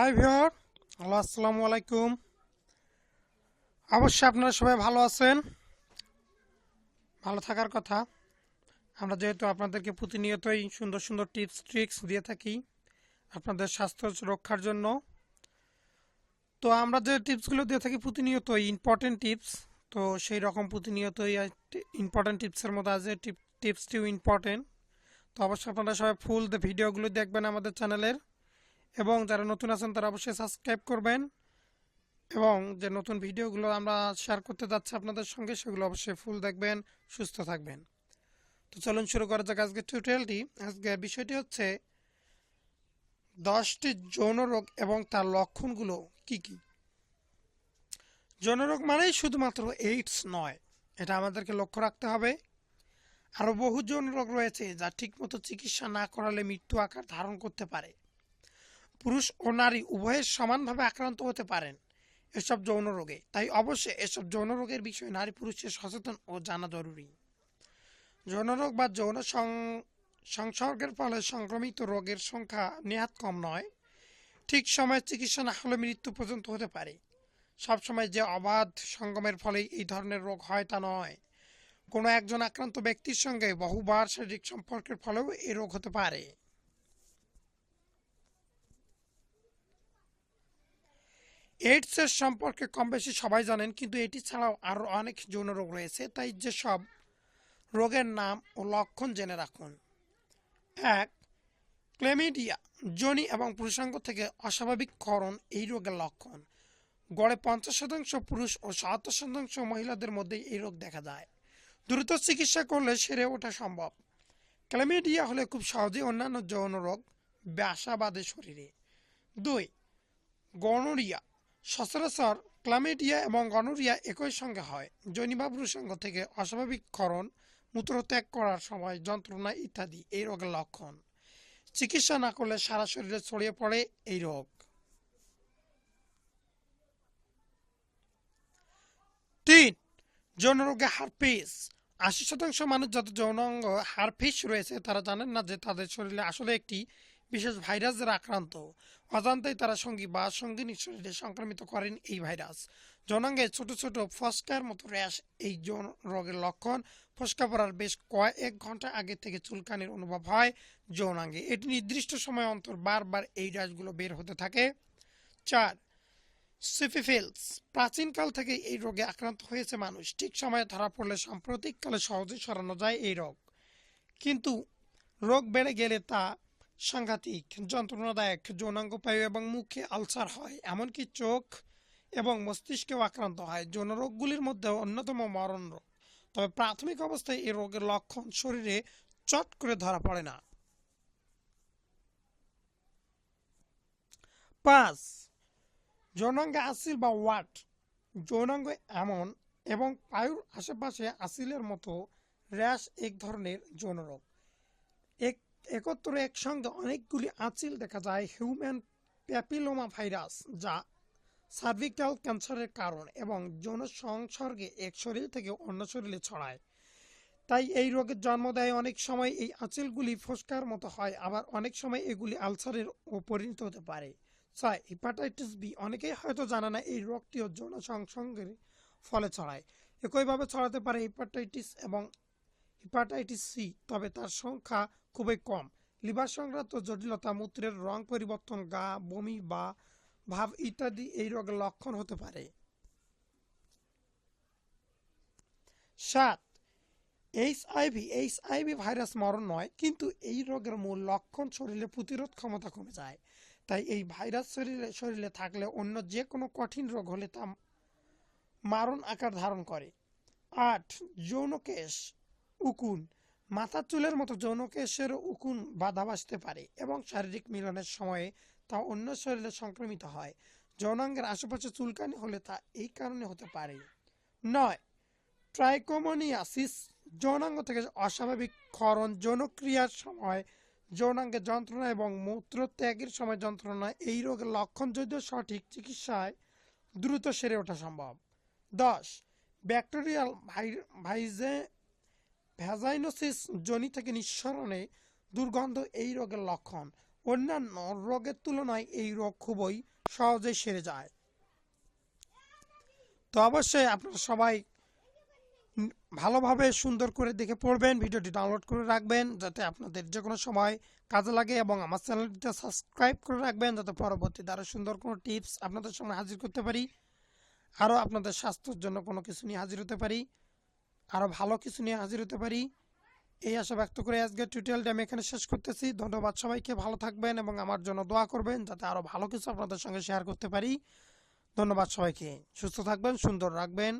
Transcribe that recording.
High viewer hello, আসসালামু আলাইকুম। অবশ্যই আপনারা সবাই ভালো আছেন, ভালো থাকার কথা। আমরা যেহেতু আপনাদেরকে প্রতিনিয়তই সুন্দর সুন্দর টিপস, ট্রিক্স দিয়ে থাকি আপনাদের স্বাস্থ্য রক্ষার জন্য। তো আমরা যে টিপসগুলো দিয়ে থাকি প্রতিনিয়তই ইম্পর্টেন্ট টিপস, তো সেই রকম প্রতিনিয়তই ইম্পর্টেন্ট টিপসের মধ্যে আছে টিপ, টিপসটিও ইম্পর্টেন্ট তো অবশ্যই আপনারা সবাই ফুল ভিডিওগুলো দেখবেন আমাদের চ্যানেলের। এবং যারা নতুন আছেন তারা অবশ্যই সাবস্ক্রাইব করবেন। এবং যে নতুন ভিডিওগুলো আমরা শেয়ার করতে যাচ্ছি আপনাদের সঙ্গে, সেগুলো অবশ্যই ফুল দেখবেন, সুস্থ থাকবেন। তো চলুন শুরু করা যাক আজকে টিউটোরিয়ালটি আজকে বিষয়টি হচ্ছে, দশটি যৌন রোগ এবং তার লক্ষণগুলো কি কি? যৌন রোগ মানেই শুধুমাত্র এইডস নয়, এটা আমাদেরকে লক্ষ্য রাখতে হবে। আরও বহু যৌন রোগ রয়েছে যা ঠিকমতো চিকিৎসা না করালে মৃত্যু আকার ধারণ করতে পারে। পুরুষ ও নারী উভয়ের সমানভাবে আক্রান্ত হতে পারেন এসব যৌন রোগে। তাই অবশ্যই এসব যৌন রোগের বিষয়ে নারী পুরুষের সচেতন ও জানা জরুরি। যৌন রোগ বা যৌন সংসর্গের ফলে সংক্রমিত রোগের সংখ্যা নেহাত কম নয়। ঠিক সময়ে চিকিৎসা না হলে মৃত্যু পর্যন্ত হতে পারে। সবসময় যে অবাধ সঙ্গমের ফলে এই ধরনের রোগ হয় তা নয়। কোনো একজন আক্রান্ত ব্যক্তির সঙ্গে বহুবার শারীরিক সম্পর্কের ফলেও এই রোগ হতে পারে। এইডসের সম্পর্কে কম বেশি সবাই জানেন, কিন্তু এটি ছাড়াও আরও অনেক যৌন রোগ রয়েছে। তাই যেসব রোগের নাম ও লক্ষণ জেনে রাখুন। এক, ক্লেমিডিয়া, যোনি এবং পুরুষাঙ্গ থেকে অস্বাভাবিক ক্ষরণ এই রোগের লক্ষণ। গড়ে পঞ্চাশ শতাংশ পুরুষ ও সাতাত্তর শতাংশ মহিলাদের মধ্যে এই রোগ দেখা যায় দ্রুত চিকিৎসা করলে সেরে ওঠা সম্ভব। ক্লেমিডিয়া হলে খুব সহজেই অন্যান্য যৌন রোগ বাসা বাঁধে শরীরে। দুই, গনোরিয়া সচরাচর ক্লামেডিয়া এবং গনোরিয়া একই সঙ্গে হয়। জৈনিবা পুরুষাঙ্গ থেকে অস্বাভাবিক ক্ষরণ মূত্রত্যাগ করার সময় যন্ত্রণা ইত্যাদি এই রোগের লক্ষণ। চিকিৎসা না করলে সারা শরীরে ছড়িয়ে পড়ে এই রোগ। তিন যৌনরোগে হারপিস আশি শতাংশ মানুষ যাদের যৌনাঙ্গ হারপিস রয়েছে, তারা জানেন না যে তাদের শরীরে আসলে একটি বিশেষ ভাইরাস ভাইরাসের আক্রান্ত, অজান্তেই তারা সঙ্গী বা সঙ্গিনীর শরীরে সংক্রমিত করেন এই ভাইরাস। যৌনাঙ্গে ছোট ছোট ফসকার মতো র্যাশ এই রোগের লক্ষণ। ফসকা পড়ার বেশ কয়েক ঘণ্টা আগে থেকে চুলকানির অনুভব হয় যৌনাঙ্গে। এটি নির্দিষ্ট সময় অন্তর বারবার এই র্যাশগুলো বের হতে থাকে। চার, সিফিফিলস। প্রাচীনকাল থেকে এই রোগে আক্রান্ত হয়েছে মানুষ। ঠিক সময়ে ধরা পড়লে সাম্প্রতিককালে সহজে সরানো যায় এই রোগ। কিন্তু রোগ বেড়ে গেলে তা সাংঘাতিক, যন্ত্রণাদায়ক যৌনাঙ্গ পায়ু এবং মুখে আলসার হয়। এমনকি চোখ এবং মস্তিষ্কেও আক্রান্ত হয়। যৌন রোগগুলির মধ্যে অন্যতম মরণ রোগ। তবে প্রাথমিক অবস্থায় এই রোগের লক্ষণ শরীরে চট করে ধরা পড়ে না। পাঁচ, যৌনাঙ্গে আসিল বা ওয়াট। যৌনাঙ্গ এমন এবং পায়ুর আশেপাশে আসিলের মতো র্যাশ এক ধরনের যৌন রোগ। এক একত্রে একসঙ্গে অনেকগুলি আঁচিল দেখা যায় হিউম্যান প্যাপিলোমা ভাইরাস যা সার্ভিক্যাল ক্যান্সারের কারণ এবং যৌন সংসর্গে এক শরীর থেকে অন্য শরীরে ছড়ায়। তাই এই রোগের জন্ম দেয় অনেক সময় এই আঁচিলগুলি ফোসকার মতো হয়, আবার অনেক সময় এগুলি আলসারের ও পরিণত হতে পারে। ছয় হেপাটাইটিস বি অনেকেই হয়তো জানে না এই রোগটিও যৌন সংসর্গের ফলে ছড়ায়। একইভাবে ছড়াতে পারে হেপাটাইটিস এবং হেপাটাইটিস সি, তবে তার সংখ্যা খুবই কম। লিভার সংক্রান্ত জটিলতা, মূত্রের রং পরিবর্তন, গা, বমি বা ভাব ইত্যাদি এই রোগের লক্ষণ হতে পারে। সাত, H IV H IV virus মরণ নয়, কিন্তু এই রোগের মূল লক্ষণ শরীরে প্রতিরোধ ক্ষমতা কমে যায়। তাই এই ভাইরাস শরীরে শরীরে থাকলে অন্য যে কোনো কঠিন রোগ হলে তা মারণ আকার ধারণ করে। আট, যৌনকেশ উকুন। মাথার চুলের মতো যৌনকেশের উকুন বাধা বাসতে পারে এবং শারীরিক মিলনের সময়ে তা অন্য শরীরে সংক্রমিত হয়। যৌনাঙ্গের আশেপাশে চুলকানি হলে তা এই কারণে হতে পারে। নয় ট্রাইকোমোনিয়াসিস যৌনাঙ্গ থেকে অস্বাভাবিক ক্ষরণ, যৌনক্রিয়ার সময় যৌনাঙ্গে যন্ত্রণা এবং মূত্রত্যাগের সময় যন্ত্রণা, এই রোগের লক্ষণ যদিও সঠিক চিকিৎসায় দ্রুত সেরে ওঠা সম্ভব। দশ, ব্যাকটেরিয়াল ভাইজে ভ্যাজাইনোসিস জনি থেকে নিঃসরণে দুর্গন্ধ এই রোগের লক্ষণ। অন্যান্য রোগের তুলনায় এই রোগ খুবই সহজে সেরে যায়। তো অবশ্যই আপনারা সবাই ভালোভাবে সুন্দর করে দেখে পড়বেন, ভিডিওটি ডাউনলোড করে রাখবেন, যাতে আপনাদের যে কোনো সময় কাজে লাগে এবং আমার চ্যানেলটিতে সাবস্ক্রাইব করে রাখবেন, যাতে পরবর্তীতে আরও সুন্দর কোনো টিপস আপনাদের সামনে হাজির করতে পারি, আরও আপনাদের স্বাস্থ্যের জন্য কোনো কিছু নিয়ে হাজির হতে পারি। আরও ভালো কিছু নিয়ে হাজির হতে পারি। এই আশা ব্যক্ত করে আজকের টিউটোরিয়ালটা আমি এখানে শেষ করতেছি। ধন্যবাদ সবাইকে, ভালো থাকবেন এবং আমার জন্য দোয়া করবেন যাতে আরও ভালো কিছু আপনাদের সঙ্গে শেয়ার করতে পারি। ধন্যবাদ সবাইকে, সুস্থ থাকবেন, সুন্দর রাখবেন।